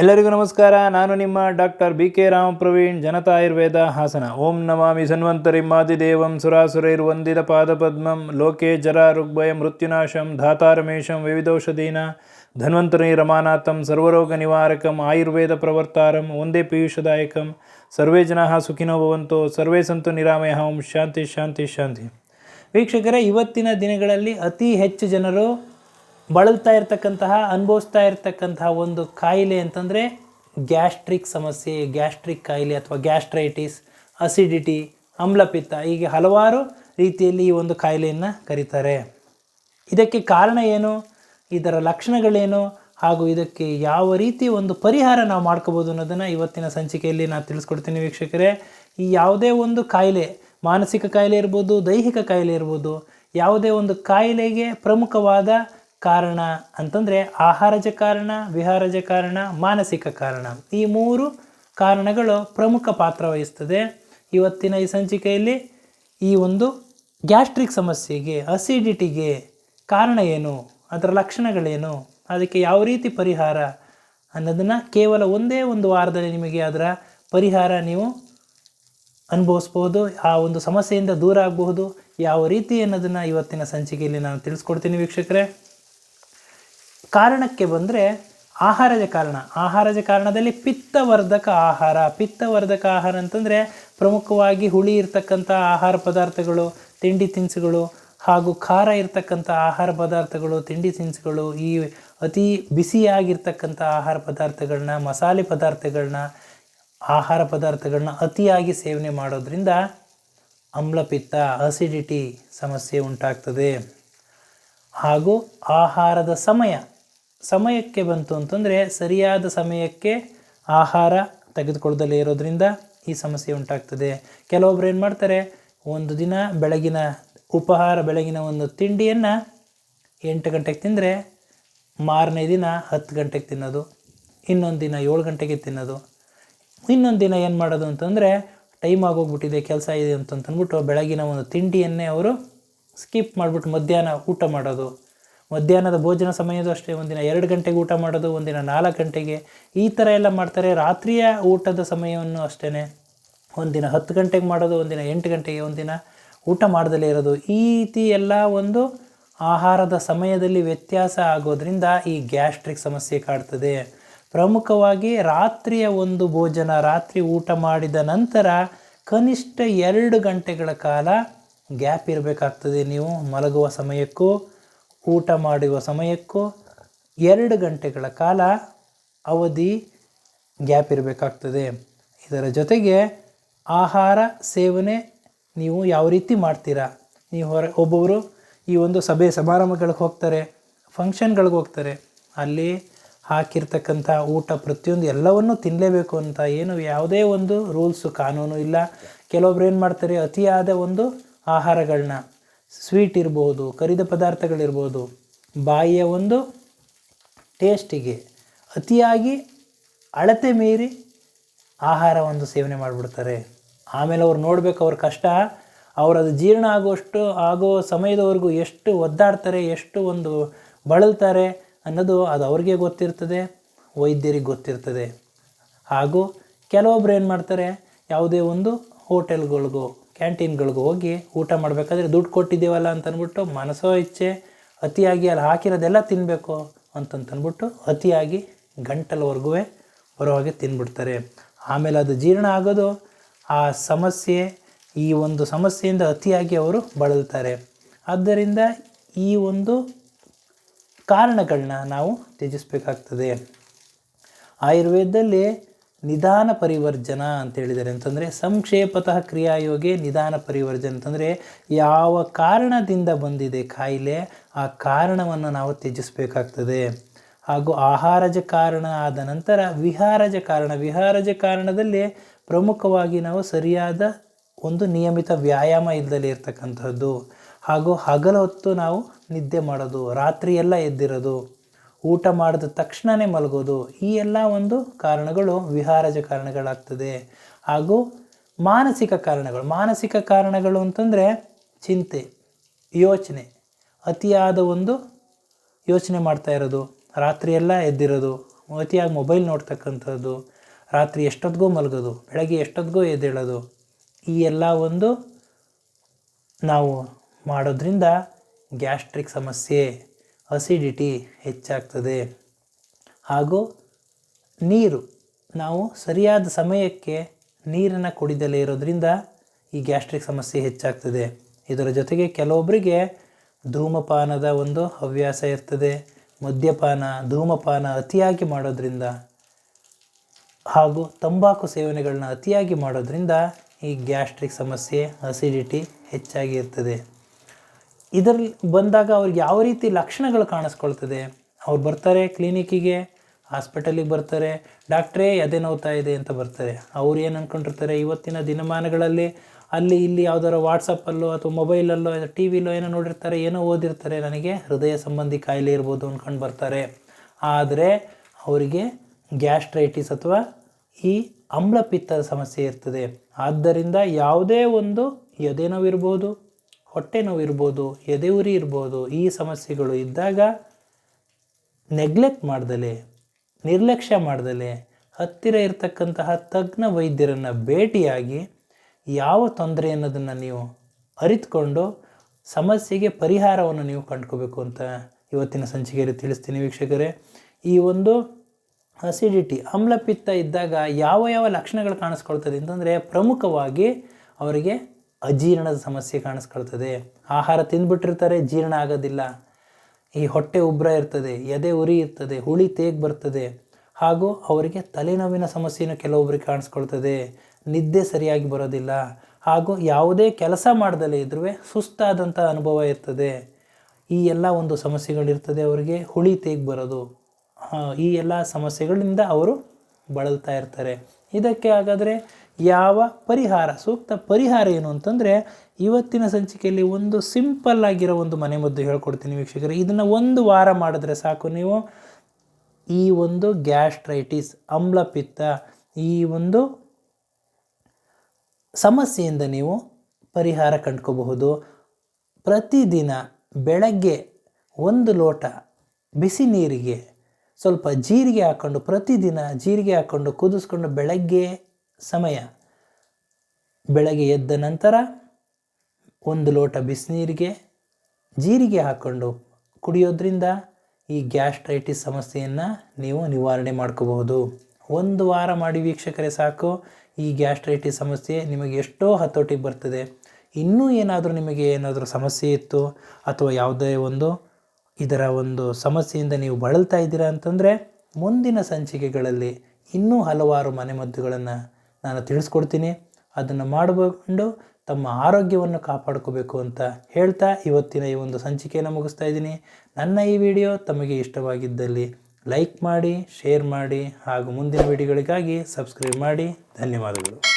ಎಲ್ಲರಿಗೂ ನಮಸ್ಕಾರ. ನಾನು ನಿಮ್ಮ doctor B K Ram Praveen, Janata Ayurveda Hassan. ಓಂ ನಮಾಮಿ. ಸುರೈರ್ ವಂದಿದ ಪಾದಪದ್ಮಂ. ಲೋಕೆ ಜರ ಋಗ್ಭಯ ಮೃತ್ಯುನಾಶಂ. ಧಾತಾರಮೇಶಂ ವಿವಿಧೌಷಧೀನ. ಧನ್ವಂತರಿ ರಮಾನಾಥಂ. ಸರ್ವರೋಗ ನಿವಾರಕಂ. ಆಯುರ್ವೇದ ಪ್ರವರ್ತಾರಂ. ಒಂದೇ ಪೀಯೂಷದಾಯಕಂ. ಸರ್ವೇ ಜನಾ ಸುಖಿನೋ ಸರ್ವೇ ಸಂತು ನಿರಾಮಯ. ಓಂ ಶಾಂತಿ ಶಾಂತಿ ಶಾಂತಿ. ವೀಕ್ಷಕರೇ, ಇವತ್ತಿನ ದಿನಗಳಲ್ಲಿ ಅತಿ ಹೆಚ್ಚು ಜನರು ಬಳಲ್ತಾ ಇರ್ತಕ್ಕಂತಹ, ಅನುಭವಿಸ್ತಾ ಇರ್ತಕ್ಕಂತಹ ಒಂದು ಕಾಯಿಲೆ ಅಂತಂದರೆ ಗ್ಯಾಸ್ಟ್ರಿಕ್ ಸಮಸ್ಯೆ, ಗ್ಯಾಸ್ಟ್ರಿಕ್ ಕಾಯಿಲೆ ಅಥವಾ ಗ್ಯಾಸ್ಟ್ರೈಟಿಸ್, ಅಸಿಡಿಟಿ ಅಮ್ಲಪಿತ್ತ ಹೀಗೆ ಹಲವಾರು ರೀತಿಯಲ್ಲಿ ಈ ಒಂದು ಕಾಯಿಲೆಯನ್ನು ಕರೀತಾರೆ. ಇದಕ್ಕೆ ಕಾರಣ ಏನು? ಇದರ ಲಕ್ಷಣಗಳೇನು? ಹಾಗೂ ಇದಕ್ಕೆ ಯಾವ ರೀತಿ ಒಂದು ಪರಿಹಾರ ನಾವು ಮಾಡ್ಕೋಬೋದು ಅನ್ನೋದನ್ನು ಇವತ್ತಿನ ಸಂಚಿಕೆಯಲ್ಲಿ ನಾನು ತಿಳಿಸ್ಕೊಡ್ತೀನಿ ವೀಕ್ಷಕರೇ. ಈ ಯಾವುದೇ ಒಂದು ಕಾಯಿಲೆ, ಮಾನಸಿಕ ಕಾಯಿಲೆ ಇರ್ಬೋದು, ದೈಹಿಕ ಕಾಯಿಲೆ ಇರ್ಬೋದು, ಯಾವುದೇ ಒಂದು ಕಾಯಿಲೆಗೆ ಪ್ರಮುಖವಾದ ಕಾರಣ ಅಂತಂದರೆ ಆಹಾರಜ ಕಾರಣ, ವಿಹಾರಜ ಕಾರಣ, ಮಾನಸಿಕ ಕಾರಣ. ಈ ಮೂರು ಕಾರಣಗಳು ಪ್ರಮುಖ ಪಾತ್ರ ವಹಿಸ್ತದೆ. ಇವತ್ತಿನ ಈ ಸಂಚಿಕೆಯಲ್ಲಿ ಈ ಒಂದು ಗ್ಯಾಸ್ಟ್ರಿಕ್ ಸಮಸ್ಯೆಗೆ, ಅಸಿಡಿಟಿಗೆ ಕಾರಣ ಏನು, ಅದರ ಲಕ್ಷಣಗಳೇನು, ಅದಕ್ಕೆ ಯಾವ ರೀತಿ ಪರಿಹಾರ ಅನ್ನೋದನ್ನು ಕೇವಲ ಒಂದೇ ಒಂದು ವಾರದಲ್ಲಿ ನಿಮಗೆ ಅದರ ಪರಿಹಾರ ನೀವು ಅನುಭವಿಸ್ಬೋದು, ಆ ಒಂದು ಸಮಸ್ಯೆಯಿಂದ ದೂರ ಆಗಬಹುದು. ಯಾವ ರೀತಿ ಅನ್ನೋದನ್ನು ಇವತ್ತಿನ ಸಂಚಿಕೆಯಲ್ಲಿ ನಾನು ತಿಳಿಸ್ಕೊಡ್ತೀನಿ ವೀಕ್ಷಕರೇ. ಕಾರಣಕ್ಕೆ ಬಂದರೆ ಆಹಾರದ ಕಾರಣ. ಆಹಾರದ ಕಾರಣದಲ್ಲಿ ಪಿತ್ತವರ್ಧಕ ಆಹಾರ. ಪಿತ್ತವರ್ಧಕ ಆಹಾರ ಅಂತಂದರೆ ಪ್ರಮುಖವಾಗಿ ಹುಳಿ ಇರ್ತಕ್ಕಂಥ ಆಹಾರ ಪದಾರ್ಥಗಳು, ತಿಂಡಿ ತಿನಿಸುಗಳು ಹಾಗೂ ಖಾರ ಇರ್ತಕ್ಕಂಥ ಆಹಾರ ಪದಾರ್ಥಗಳು, ತಿಂಡಿ ತಿನಿಸುಗಳು, ಈ ಅತಿ ಬಿಸಿಯಾಗಿರ್ತಕ್ಕಂಥ ಆಹಾರ ಪದಾರ್ಥಗಳನ್ನ, ಮಸಾಲೆ ಪದಾರ್ಥಗಳನ್ನ, ಆಹಾರ ಪದಾರ್ಥಗಳನ್ನ ಅತಿಯಾಗಿ ಸೇವನೆ ಮಾಡೋದ್ರಿಂದ ಆಮ್ಲಪಿತ್ತ ಅಸಿಡಿಟಿ ಸಮಸ್ಯೆ ಉಂಟಾಗ್ತದೆ. ಹಾಗೂ ಆಹಾರದ ಸಮಯ. ಸಮಯಕ್ಕೆ ಬಂತು ಅಂತಂದರೆ ಸರಿಯಾದ ಸಮಯಕ್ಕೆ ಆಹಾರ ತೆಗೆದುಕೊಳ್ಳದಲ್ಲೇ ಇರೋದ್ರಿಂದ ಈ ಸಮಸ್ಯೆ ಉಂಟಾಗ್ತದೆ. ಕೆಲವೊಬ್ರು ಏನು ಮಾಡ್ತಾರೆ, ಒಂದು ದಿನ ಬೆಳಗಿನ ಉಪಹಾರ, ಬೆಳಗಿನ ಒಂದು ತಿಂಡಿಯನ್ನು ಎಂಟು ಗಂಟೆಗೆ ತಿಂದರೆ ಮಾರನೇ ದಿನ ಹತ್ತು ಗಂಟೆಗೆ ತಿನ್ನೋದು, ಇನ್ನೊಂದು ದಿನ ಏಳು ಗಂಟೆಗೆ ತಿನ್ನೋದು. ಇನ್ನೊಂದು ದಿನ ಏನು ಮಾಡೋದು ಅಂತಂದರೆ ಟೈಮ್ ಆಗೋಗ್ಬಿಟ್ಟಿದೆ, ಕೆಲಸ ಇದೆ ಅಂತಂತಂದ್ಬಿಟ್ಟು ಬೆಳಗಿನ ಒಂದು ತಿಂಡಿಯನ್ನೇ ಅವರು ಸ್ಕಿಪ್ ಮಾಡಿಬಿಟ್ಟು ಮಧ್ಯಾಹ್ನ ಊಟ ಮಾಡೋದು. ಮಧ್ಯಾಹ್ನದ ಭೋಜನ ಸಮಯದೂ ಅಷ್ಟೇ, ಒಂದಿನ ಎರಡು ಗಂಟೆಗೆ ಊಟ ಮಾಡೋದು, ಒಂದಿನ ನಾಲ್ಕು ಗಂಟೆಗೆ. ಈ ಥರ ಎಲ್ಲ ಮಾಡ್ತಾರೆ. ರಾತ್ರಿಯ ಊಟದ ಸಮಯವನ್ನು ಅಷ್ಟೇ ಒಂದಿನ ಹತ್ತು ಗಂಟೆಗೆ ಮಾಡೋದು, ಒಂದಿನ ಎಂಟು ಗಂಟೆಗೆ ಒಂದಿನ ಊಟ ಮಾಡದಲ್ಲೇ ಇರೋದು. ಈ ರೀತಿ ಎಲ್ಲ ಒಂದು ಆಹಾರದ ಸಮಯದಲ್ಲಿ ವ್ಯತ್ಯಾಸ ಆಗೋದ್ರಿಂದ ಈ ಗ್ಯಾಸ್ಟ್ರಿಕ್ ಸಮಸ್ಯೆ ಕಾಡ್ತದೆ. ಪ್ರಮುಖವಾಗಿ ರಾತ್ರಿಯ ಒಂದು ಭೋಜನ, ರಾತ್ರಿ ಊಟ ಮಾಡಿದ ನಂತರ ಕನಿಷ್ಠ ಎರಡು ಗಂಟೆಗಳ ಕಾಲ ಗ್ಯಾಪ್ ಇರಬೇಕಾಗ್ತದೆ ನೀವು ಮಲಗುವ ಸಮಯಕ್ಕೂ. ಊಟ ಮಾಡುವ ಸಮಯಕ್ಕೂ ಎರಡು ಗಂಟೆಗಳ ಕಾಲ ಅವಧಿ ಗ್ಯಾಪ್ ಇರಬೇಕಾಗ್ತದೆ. ಇದರ ಜೊತೆಗೆ ಆಹಾರ ಸೇವನೆ ನೀವು ಯಾವ ರೀತಿ ಮಾಡ್ತೀರಾ? ನೀವು ಹೊರ ಒಬ್ಬೊಬ್ಬರು ಈ ಒಂದು ಸಭೆ ಸಮಾರಂಭಗಳಿಗೆ ಹೋಗ್ತಾರೆ ಫಂಕ್ಷನ್ಗಳಿಗೆ ಹೋಗ್ತಾರೆ. ಅಲ್ಲಿ ಹಾಕಿರ್ತಕ್ಕಂಥ ಊಟ ಪ್ರತಿಯೊಂದು ಎಲ್ಲವನ್ನು ತಿನ್ನಲೇಬೇಕು ಅಂತ ಏನು ಯಾವುದೇ ಒಂದು ರೂಲ್ಸು ಕಾನೂನು ಇಲ್ಲ. ಕೆಲವೊಬ್ರು ಏನು ಮಾಡ್ತಾರೆ? ಅತಿಯಾದ ಒಂದು ಆಹಾರಗಳನ್ನ. ಸ್ವೀಟ್ ಇರ್ಬೋದು, ಕರಿದ ಪದಾರ್ಥಗಳಿರ್ಬೋದು, ಬಾಯಿಯ ಒಂದು ಟೇಸ್ಟಿಗೆ ಅತಿಯಾಗಿ ಅಳತೆ ಮೀರಿ ಆಹಾರ ಒಂದು ಸೇವನೆ ಮಾಡಿಬಿಡ್ತಾರೆ. ಆಮೇಲೆ ಅವ್ರು ನೋಡಬೇಕು ಅವ್ರ ಕಷ್ಟ ಅವರದು ಜೀರ್ಣ ಆಗುವಷ್ಟು ಆಗೋ ಸಮಯದವರೆಗೂ ಎಷ್ಟು ಒದ್ದಾಡ್ತಾರೆ, ಎಷ್ಟು ಒಂದು ಬಳಲ್ತಾರೆ ಅನ್ನೋದು ಅದು ಅವ್ರಿಗೆ ಗೊತ್ತಿರ್ತದೆ, ವೈದ್ಯರಿಗೆ ಗೊತ್ತಿರ್ತದೆ. ಹಾಗೂ ಕೆಲವೊಬ್ರು ಏನು ಮಾಡ್ತಾರೆ ಯಾವುದೇ ಒಂದು ಹೋಟೆಲ್ಗಳಿಗೋ ಕ್ಯಾಂಟೀನ್ಗಳಿಗೂ ಹೋಗಿ ಊಟ ಮಾಡಬೇಕಾದ್ರೆ ದುಡ್ಡು ಕೊಟ್ಟಿದ್ದೀವಲ್ಲ ಅಂತ ಮನಸ್ಸೋ ಇಚ್ಛೆ, ಅತಿಯಾಗಿ ಅಲ್ಲಿ ಹಾಕಿರೋದೆಲ್ಲ ತಿನ್ನಬೇಕು ಅಂತಂತಂದ್ಬಿಟ್ಟು ಅತಿಯಾಗಿ ಗಂಟಲವರೆಗೂ ಬರೋ ಹಾಗೆ ತಿಂದ್ಬಿಡ್ತಾರೆ ಆಮೇಲೆ ಅದು ಜೀರ್ಣ ಆಗೋದು, ಆ ಸಮಸ್ಯೆ, ಈ ಒಂದು ಸಮಸ್ಯೆಯಿಂದ ಅತಿಯಾಗಿ ಅವರು ಬಳಲ್ತಾರೆ. ಆದ್ದರಿಂದ ಈ ಒಂದು ಕಾರಣಗಳನ್ನ ನಾವು ತ್ಯಜಿಸಬೇಕಾಗ್ತದೆ. ಆಯುರ್ವೇದದಲ್ಲಿ ನಿಧಾನ ಪರಿವರ್ಜನ ಅಂತ ಹೇಳಿದ್ದಾರೆ ಅಂತಂದರೆ ಸಂಕ್ಷೇಪತಃ ಕ್ರಿಯಾಯೋಗೆ ನಿಧಾನ ಪರಿವರ್ಜನ ಅಂತಂದರೆ ಯಾವ ಕಾರಣದಿಂದ ಬಂದಿದೆ ಕಾಯಿಲೆ, ಆ ಕಾರಣವನ್ನು ನಾವು ತ್ಯಜಿಸಬೇಕಾಗ್ತದೆ. ಹಾಗೂ ಆಹಾರಜ ಕಾರಣ ಆದ ನಂತರ ವಿಹಾರಜ ಕಾರಣ, ವಿಹಾರಜ ಕಾರಣದಲ್ಲಿ ಪ್ರಮುಖವಾಗಿ ನಾವು ಸರಿಯಾದ ಒಂದು ನಿಯಮಿತ ವ್ಯಾಯಾಮ ಇಲ್ಲದಲ್ಲಿ ಇರ್ತಕ್ಕಂಥದ್ದು. ಹಾಗೂ ಹಗಲ ಹೊತ್ತು ನಾವು ನಿದ್ದೆ ಮಾಡೋದು ರಾತ್ರಿ ಎಲ್ಲ ಎದ್ದಿರೋದು ಊಟ ಮಾಡಿದ ತಕ್ಷಣವೇ ಮಲಗೋದು, ಈ ಎಲ್ಲ ಒಂದು ಕಾರಣಗಳು ವಿಹಾರಜ ಕಾರಣಗಳಾಗ್ತದೆ. ಹಾಗೂ ಮಾನಸಿಕ ಕಾರಣಗಳು. ಮಾನಸಿಕ ಕಾರಣಗಳು ಅಂತಂದರೆ ಚಿಂತೆ, ಯೋಚನೆ. ಅತಿಯಾದ ಒಂದು ಯೋಚನೆ ಮಾಡ್ತಾ ಇರೋದು. ರಾತ್ರಿಯೆಲ್ಲ ಎದ್ದಿರೋದು. ಅತಿಯಾಗಿ ಮೊಬೈಲ್ ನೋಡ್ತಕ್ಕಂಥದ್ದು. ರಾತ್ರಿ ಎಷ್ಟೊತ್ತಿಗೂ ಮಲಗೋದು. ಬೆಳಗ್ಗೆ ಎಷ್ಟೊತ್ತಿಗೂ ಎದ್ದೇಳೋದು. ಈ ಎಲ್ಲ ಒಂದು ನಾವು ಮಾಡೋದ್ರಿಂದ ಗ್ಯಾಸ್ಟ್ರಿಕ್ ಸಮಸ್ಯೆ ಅಸಿಡಿಟಿ ಹೆಚ್ಚಾಗ್ತದೆ. ಹಾಗೂ ನೀರು, ನಾವು ಸರಿಯಾದ ಸಮಯಕ್ಕೆ ನೀರನ್ನು ಕುಡಿದಲೇ ಇರೋದರಿಂದ ಈ ಗ್ಯಾಸ್ಟ್ರಿಕ್ ಸಮಸ್ಯೆ ಹೆಚ್ಚಾಗ್ತದೆ. ಇದರ ಜೊತೆಗೆ ಕೆಲವೊಬ್ಬರಿಗೆ ಧೂಮಪಾನದ ಒಂದು ಹವ್ಯಾಸ ಇರ್ತದೆ. ಮದ್ಯಪಾನ, ಧೂಮಪಾನ ಅತಿಯಾಗಿ ಮಾಡೋದರಿಂದ ಹಾಗೂ ತಂಬಾಕು ಸೇವನೆಗಳನ್ನ ಅತಿಯಾಗಿ ಮಾಡೋದರಿಂದ ಈ ಗ್ಯಾಸ್ಟ್ರಿಕ್ ಸಮಸ್ಯೆ ಅಸಿಡಿಟಿ ಹೆಚ್ಚಾಗಿ ಇರ್ತದೆ. ಇದರಲ್ಲಿ ಬಂದಾಗ ಅವ್ರಿಗೆ ಯಾವ ರೀತಿ ಲಕ್ಷಣಗಳು ಕಾಣಿಸ್ಕೊಳ್ತದೆ? ಅವ್ರು ಬರ್ತಾರೆ ಕ್ಲಿನಿಕ್ಕಿಗೆ, ಹಾಸ್ಪಿಟಲಿಗೆ ಬರ್ತಾರೆ, ಡಾಕ್ಟ್ರೇ ಎದೆ ನೋವ್ತಾ ಇದೆ ಅಂತ ಬರ್ತಾರೆ. ಅವ್ರು ಏನು ಅಂದ್ಕೊಂಡಿರ್ತಾರೆ ಇವತ್ತಿನ ದಿನಮಾನಗಳಲ್ಲಿ ಅಲ್ಲಿ ಇಲ್ಲಿ ಯಾವ್ದಾರ ವಾಟ್ಸಪ್ಪಲ್ಲೋ ಅಥವಾ ಮೊಬೈಲಲ್ಲೋ ಟಿ ವಿಲೋ ಏನೋ ನೋಡಿರ್ತಾರೆ, ಏನೋ ಓದಿರ್ತಾರೆ, ನನಗೆ ಹೃದಯ ಸಂಬಂಧಿ ಕಾಯಿಲೆ ಇರ್ಬೋದು ಅಂದ್ಕೊಂಡು ಬರ್ತಾರೆ. ಆದರೆ ಅವರಿಗೆ ಗ್ಯಾಸ್ಟ್ರೈಟಿಸ್ ಅಥವಾ ಈ ಅಮ್ಲಪಿತ್ತದ ಸಮಸ್ಯೆ ಇರ್ತದೆ. ಆದ್ದರಿಂದ ಯಾವುದೇ ಒಂದು ಎದೆ ನೋವಿರ್ಬೋದು ಹೊಟ್ಟೆ ನೋವಿರ್ಬೋದು ಎದೆ ಉರಿ ಇರ್ಬೋದು, ಈ ಸಮಸ್ಯೆಗಳು ಇದ್ದಾಗ ನೆಗ್ಲೆಕ್ಟ್ ಮಾಡ್ದಲೆ, ನಿರ್ಲಕ್ಷ್ಯ ಮಾಡ್ದಲೆ, ಹತ್ತಿರ ಇರತಕ್ಕಂತಹ ತಜ್ಞ ವೈದ್ಯರನ್ನು ಭೇಟಿಯಾಗಿ ಯಾವ ತೊಂದರೆ ಅನ್ನೋದನ್ನು ನೀವು ಅರಿತುಕೊಂಡು ಸಮಸ್ಯೆಗೆ ಪರಿಹಾರವನ್ನು ನೀವು ಕಂಡ್ಕೋಬೇಕು ಅಂತ ಇವತ್ತಿನ ಸಂಚಿಕೆಯಲ್ಲಿ ತಿಳಿಸ್ತೀನಿ ವೀಕ್ಷಕರೇ. ಈ ಒಂದು ಅಸಿಡಿಟಿ ಆಮ್ಲಪಿತ್ತ ಇದ್ದಾಗ ಯಾವ ಯಾವ ಲಕ್ಷಣಗಳು ಕಾಣಿಸ್ಕೊಳ್ತದೆ ಅಂತಂದರೆ ಪ್ರಮುಖವಾಗಿ ಅವರಿಗೆ ಅಜೀರ್ಣದ ಸಮಸ್ಯೆ ಕಾಣಿಸ್ಕೊಳ್ತದೆ. ಆಹಾರ ತಿಂದುಬಿಟ್ಟಿರ್ತಾರೆ, ಜೀರ್ಣ ಆಗೋದಿಲ್ಲ. ಈ ಹೊಟ್ಟೆ ಉಬ್ರ ಇರ್ತದೆ, ಎದೆ ಉರಿ ಇರ್ತದೆ, ಹುಳಿ ತೇಗ್ ಬರ್ತದೆ. ಹಾಗೂ ಅವರಿಗೆ ತಲೆನೋವಿನ ಸಮಸ್ಯೆನೂ ಕೆಲವೊಬ್ಬರಿಗೆ ಕಾಣಿಸ್ಕೊಳ್ತದೆ. ನಿದ್ದೆ ಸರಿಯಾಗಿ ಬರೋದಿಲ್ಲ. ಹಾಗೂ ಯಾವುದೇ ಕೆಲಸ ಮಾಡ್ದಲೇ ಇದ್ರೂ ಸುಸ್ತಾದಂಥ ಅನುಭವ ಇರ್ತದೆ. ಈ ಎಲ್ಲ ಒಂದು ಸಮಸ್ಯೆಗಳಿರ್ತದೆ ಅವರಿಗೆ, ಹುಳಿ ತೇಗ್ ಬರೋದು. ಈ ಎಲ್ಲ ಸಮಸ್ಯೆಗಳಿಂದ ಅವರು ಬಳಲ್ತಾ ಇರ್ತಾರೆ. ಇದಕ್ಕೆ ಹಾಗಾದರೆ ಯಾವ ಪರಿಹಾರ, ಸೂಕ್ತ ಪರಿಹಾರ ಏನು ಅಂತಂದರೆ ಇವತ್ತಿನ ಸಂಚಿಕೆಯಲ್ಲಿ ಒಂದು ಸಿಂಪಲ್ ಆಗಿರೋ ಒಂದು ಮನೆಮದ್ದು ಹೇಳ್ಕೊಡ್ತೀನಿ ವೀಕ್ಷಕರೇ. ಇದನ್ನು ಒಂದು ವಾರ ಮಾಡಿದ್ರೆ ಸಾಕು ನೀವು. ಈ ಒಂದು ಗ್ಯಾಸ್ಟ್ರೈಟಿಸ್ ಅಮ್ಲಪಿತ್ತ ಈ ಒಂದು ಸಮಸ್ಯೆಯಿಂದ ನೀವು ಪರಿಹಾರ ಕಂಡ್ಕೋಬಹುದು. ಪ್ರತಿದಿನ ಬೆಳಗ್ಗೆ ಒಂದು ಲೋಟ ಬಿಸಿ ನೀರಿಗೆ ಸ್ವಲ್ಪ ಜೀರಿಗೆ ಹಾಕ್ಕೊಂಡು ಪ್ರತಿದಿನ ಜೀರಿಗೆ ಹಾಕ್ಕೊಂಡು ಕುದಿಸ್ಕೊಂಡು ಬೆಳಗ್ಗೆ ಸಮಯ. ಬೆಳಗ್ಗೆ ಎದ್ದ ನಂತರ ಒಂದು ಲೋಟ ಬಿಸಿನೀರಿಗೆ ಜೀರಿಗೆ ಹಾಕ್ಕೊಂಡು ಕುಡಿಯೋದ್ರಿಂದ ಈ ಗ್ಯಾಸ್ಟ್ರೈಟಿಸ್ ಸಮಸ್ಯೆಯನ್ನು ನೀವು ನಿವಾರಣೆ ಮಾಡ್ಕೋಬಹುದು. ಒಂದು ವಾರ ಮಾಡಿ ವೀಕ್ಷಕರೇ ಸಾಕು. ಈ ಗ್ಯಾಸ್ಟ್ರೈಟಿಸ್ ಸಮಸ್ಯೆ ನಿಮಗೆ ಎಷ್ಟೋ ಹತೋಟಿಗೆ ಬರ್ತದೆ. ಇನ್ನೂ ಏನಾದರೂ ನಿಮಗೆ ಏನಾದರೂ ಸಮಸ್ಯೆ ಇತ್ತು ಅಥವಾ ಯಾವುದೇ ಒಂದು ಇದರ ಒಂದು ಸಮಸ್ಯೆಯಿಂದ ನೀವು ಬಳಲ್ತಾ ಇದ್ದೀರಾ ಅಂತಂದರೆ ಮುಂದಿನ ಸಂಚಿಕೆಗಳಲ್ಲಿ ಇನ್ನೂ ಹಲವಾರು ಮನೆಮದ್ದುಗಳನ್ನು ನಾನು ತಿಳಿಸ್ಕೊಡ್ತೀನಿ. ಅದನ್ನು ಮಾಡಿಕೊಂಡು ತಮ್ಮ ಆರೋಗ್ಯವನ್ನು ಕಾಪಾಡ್ಕೋಬೇಕು ಅಂತ ಹೇಳ್ತಾ ಇವತ್ತಿನ ಈ ಒಂದು ಸಂಚಿಕೆಯನ್ನು ಮುಗಿಸ್ತಾ ಇದ್ದೀನಿ. ನನ್ನ ಈ ವಿಡಿಯೋ ತಮಗೆ ಇಷ್ಟವಾಗಿದ್ದಲ್ಲಿ ಲೈಕ್ ಮಾಡಿ, ಶೇರ್ ಮಾಡಿ ಹಾಗೂ ಮುಂದಿನ ವಿಡಿಯೋಗಳಿಗಾಗಿ ಸಬ್ಸ್ಕ್ರೈಬ್ ಮಾಡಿ. ಧನ್ಯವಾದಗಳು.